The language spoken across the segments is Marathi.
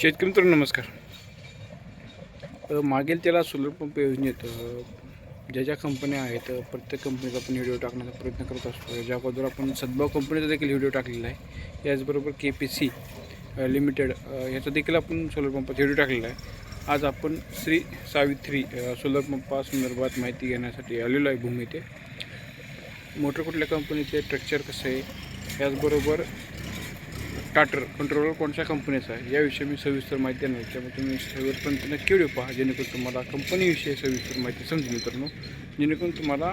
शेतकरी मित्रांनो नमस्कार. मागील त्याला सोलर पंप योजनेत ज्या ज्या कंपन्या आहेत प्रत्येक कंपनीचा आपण व्हिडिओ टाकण्याचा प्रयत्न करत असतो. ज्या अगोदर आपण सद्भाव कंपनीचा देखील व्हिडिओ टाकलेला आहे. याचबरोबर के पी सी लिमिटेड याचा देखील आपण सोलर पंपाचा व्हिडिओ टाकलेला आहे. आज आपण श्री सावित्री अ, सोलर पंपासंदर्भात माहिती घेण्यासाठी आलेलो आहे भूमी ते मोटर कुठल्या कंपनीचे स्ट्रक्चर कसं आहे? याचबरोबर टाटर कंट्रोलर कोणत्या कंपनीचा आहे? याविषयी मी सविस्तर माहिती देणार त्यामुळे तुम्ही शेवटपर्यंत नक्की व्हिडिओ पहा जेणेकरून तुम्हाला कंपनीविषयी सविस्तर माहिती समजेल मित्रांनो. जेणेकरून तुम्हाला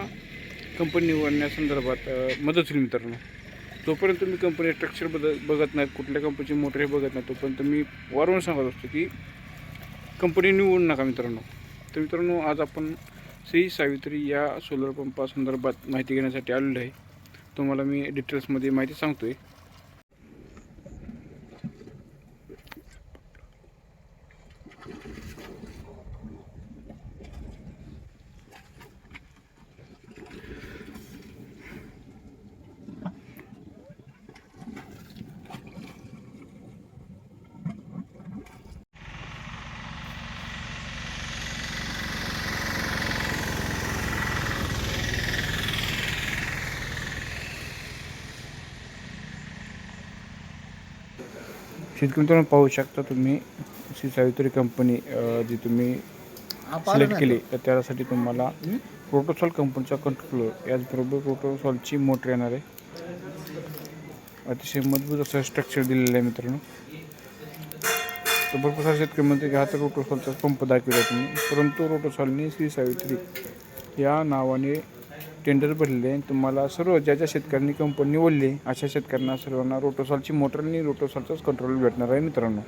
कंपनी निवडण्यासंदर्भात मदत होईल मित्रांनो. जोपर्यंत तुम्ही कंपनी स्ट्रक्चर बद बघत नाहीत कुठल्या कंपनीची मोटर हे बघत नाही तोपर्यंत मी वारंवार सांगत असतो की कंपनी निवडू नका मित्रांनो. तर मित्रांनो आज आपण श्री सावित्री या सोलर पंपासंदर्भात माहिती घेण्यासाठी आलेलो आहे. तुम्हाला मी डिटेल्समध्ये माहिती सांगतो आहे शेतकरी मित्रांनो पाहू शकता तुम्ही श्री सावित्री कंपनी जी तुम्ही सिलेक्ट केली तर त्यासाठी तुम्हाला प्रोटोसॉल कंपनीचा कंट्रोलर याचबरोबर प्रोटोसॉलची मोटर येणार आहे. अतिशय मजबूत असं स्ट्रक्चर दिलेलं आहे मित्रांनो. तर भरपूर सारे शेतकरी म्हणते की हा तर रोटोसॉलचा पंप दाखविला तुम्ही. परंतु रोटोसॉलने श्री सावित्री या नावाने टेंडर भरले तुम्हाला सर्व ज्या ज्या शेतकऱ्यांनी कंपनी निवडली अशा शेतकऱ्यांना सर्वांना रोटोसॉलची मोटर आणि रोटोसॉलचाच कंट्रोल भेटणार आहे मित्रांनो.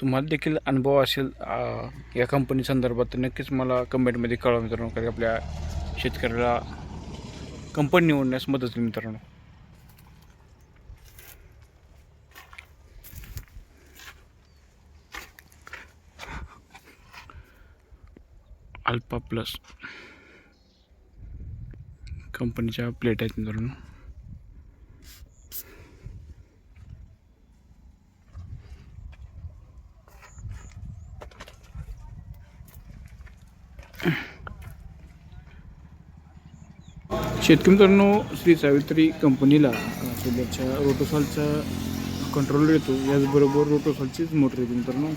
तुम्हाला देखील अनुभव असेल या कंपनी संदर्भात नक्कीच मला कमेंटमध्ये कळवा मित्रांनो कारण आपल्या शेतकऱ्याला कंपनी निवडण्यास मदत होईल मित्रांनो. अल्पा प्लस. कंपनीच्या प्लेट आहेत मित्रांनो. शेतकरी मित्रांनो श्री सावित्री कंपनीला सध्याच्या रोटोसॉलचा कंट्रोलर येतो. याचबरोबर रोटोसॉलचीच मोटर येते मित्रांनो.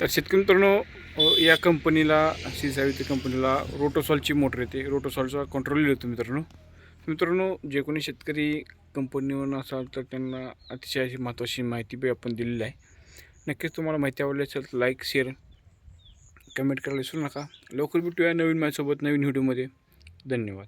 तर शेतकरी मित्रांनो या कंपनीला श्री सावित्री कंपनीला रोटोसॉलची मोटर येते. रोटोसॉलचा कंट्रोल येतो मित्रांनो. मित्रांनो जे कोणी शेतकरी कंपनीवर असाल तर त्यांना अतिशय अशी महत्त्वाची माहिती बी आपण दिलेली आहे. नक्कीच तुम्हाला माहिती आवडली असेल तर लाईक शेअर कमेंट करायला विसरू नका. लवकर भेटूया नवीन माझ्यासोबत नवीन व्हिडिओमध्ये धन्यवाद.